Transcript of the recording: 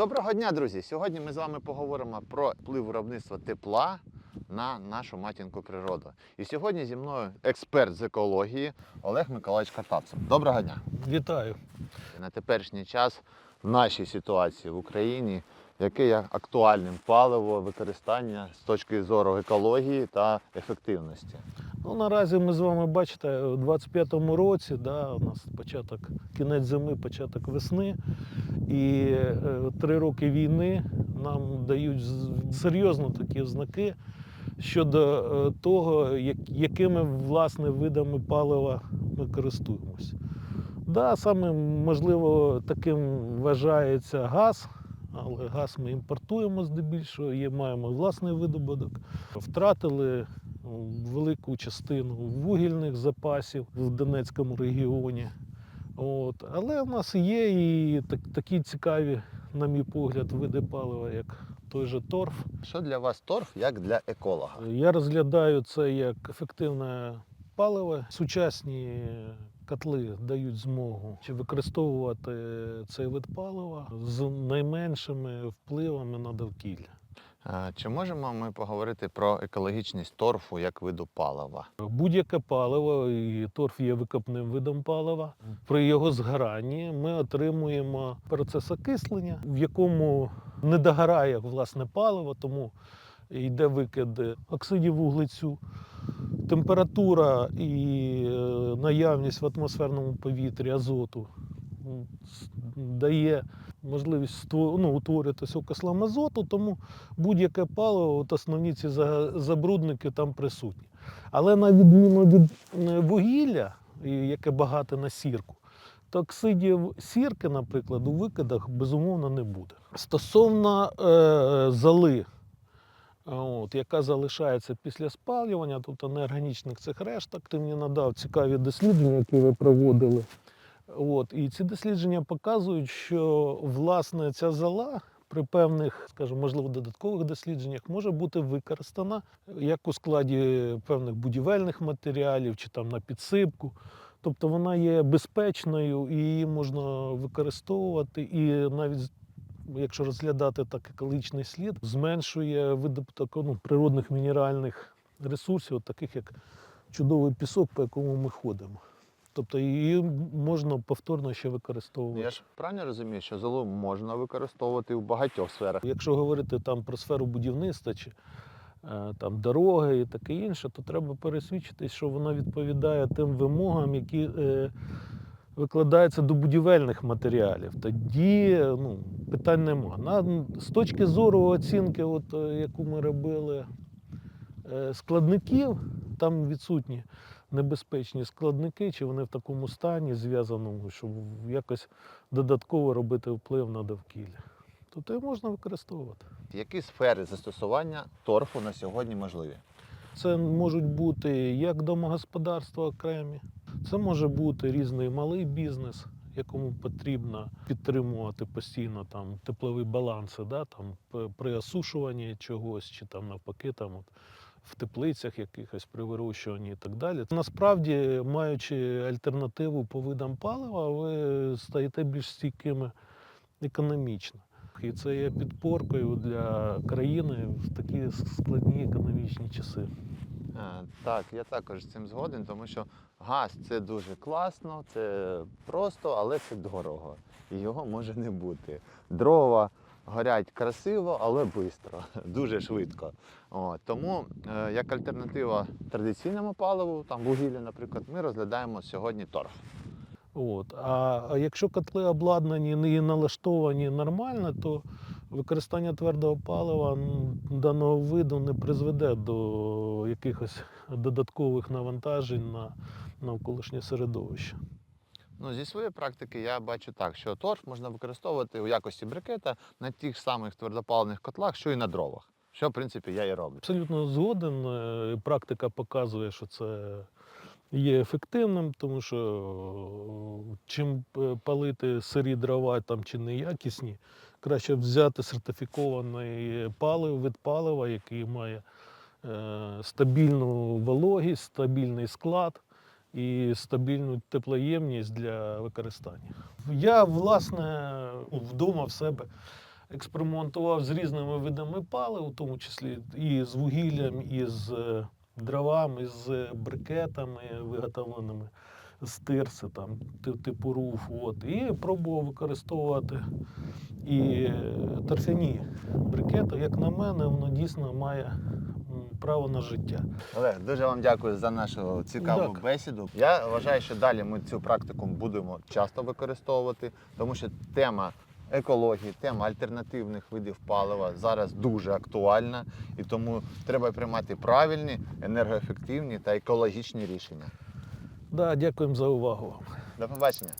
Доброго дня, друзі! Сьогодні ми з вами поговоримо про вплив виробництва тепла на нашу матінку природу. І сьогодні зі мною експерт з екології Олег Миколаївич Картавцев. Доброго дня! Вітаю. На теперішній час в нашій ситуації в Україні яке є актуальним паливо використання з точки зору екології та ефективності. Ну, наразі ми з вами бачите, у 25-му році да, у нас початок, кінець зими, початок весни. І е, три роки війни нам дають серйозно такі знаки щодо е, того, якими власне видами палива ми користуємося. Да, саме можливо таким вважається газ, але газ ми імпортуємо здебільшого, є, маємо власний видобуток. Втратили велику частину вугільних запасів в Донецькому регіоні. От. Але в нас є і так, такі цікаві, на мій погляд, види палива, як той же торф. Що для вас торф як для еколога? Я розглядаю це як ефективне паливо. Сучасні котли дають змогу чи використовувати цей вид палива з найменшими впливами на довкілля. Чи можемо ми поговорити про екологічність торфу як виду палива? Будь-яке паливо, і торф є викопним видом палива. При його згоранні ми отримуємо процес окислення, в якому не догорає власне паливо, тому йде викид оксидів вуглецю. Температура і е, наявність в атмосферному повітрі азоту дає можливість ну, утворюватися окислам азоту, тому будь-яке паливо, от основні ці забрудники там присутні. Але на відміну від е, вугілля, яке багате на сірку, то оксидів сірки, наприклад, у викидах безумовно не буде. Стосовно е, золи, от, яка залишається після спалювання, тобто неорганічних цих решток, ти мені надав цікаві дослідження, які ви проводили. От, і ці дослідження показують, що власне ця зола при певних, скажімо, можливо, додаткових дослідженнях може бути використана як у складі певних будівельних матеріалів чи там на підсипку. Тобто вона є безпечною і її можна використовувати, і навіть якщо розглядати так екологічний слід, зменшує видобуток ну, природних мінеральних ресурсів, таких як чудовий пісок, по якому ми ходимо. Тобто її можна повторно ще використовувати. Я ж правильно розумію, що золу можна використовувати в багатьох сферах. Якщо говорити там про сферу будівництва чи е, там дороги і таке інше, то треба пересвідчитись, що вона відповідає тим вимогам, які е, викладаються до будівельних матеріалів. Тоді ну, питань нема. На, з точки зору оцінки, от, е, яку ми робили е, складників, там відсутні небезпечні складники, чи вони в такому стані зв'язаному, щоб якось додатково робити вплив на довкілля. Тобто її можна використовувати. Які сфери застосування торфу на сьогодні можливі? Це можуть бути як домогосподарства окремі, це може бути різний малий бізнес, якому потрібно підтримувати постійно там теплові баланси, да, там, при осушуванні чогось, чи там навпаки там, от, в теплицях якихось при вирощуванні і так далі. Насправді, маючи альтернативу по видам палива, ви стаєте більш стійкими економічно. І це є підпоркою для країни в такі складні економічні часи. Е, Так, я також з цим згоден, тому що газ це дуже класно, це просто, але це дорого. І його може не бути. Дрова горять красиво, але швидко, дуже швидко. От, тому е, як альтернатива традиційному паливу, там вугілля, наприклад, ми розглядаємо сьогодні торф. От. А а якщо котли обладнані і налаштовані нормально, то використання твердого палива даного виду не призведе до якихось додаткових навантажень на навколишнє середовище. Ну, зі своєї практики я бачу так, що торф можна використовувати у якості брикета на тих самих твердопаливних котлах, що і на дровах. Що, в принципі, я і роблю. Абсолютно згоден. е, Практика показує, що це є ефективним, тому що е, чим е, палити сирі дрова там чи неякісні, краще взяти сертифікований палив, вид палива, який має стабільну вологість, стабільний склад і стабільну теплоємність для використання. Я, власне, вдома в себе експериментував з різними видами палив, у тому числі і з вугіллям, і з е, дровами, з брикетами, виготовленими з тирси, там, типу руф. От. І пробував використовувати і е, торфяні брикети. Як на мене, воно дійсно має право на життя. Олег, дуже вам дякую за нашу цікаву Так. бесіду. Я вважаю, що далі ми цю практику будемо часто використовувати, тому що тема екології, тема альтернативних видів палива зараз дуже актуальна, і тому треба приймати правильні, енергоефективні та екологічні рішення. Да, дякуємо за увагу. До побачення.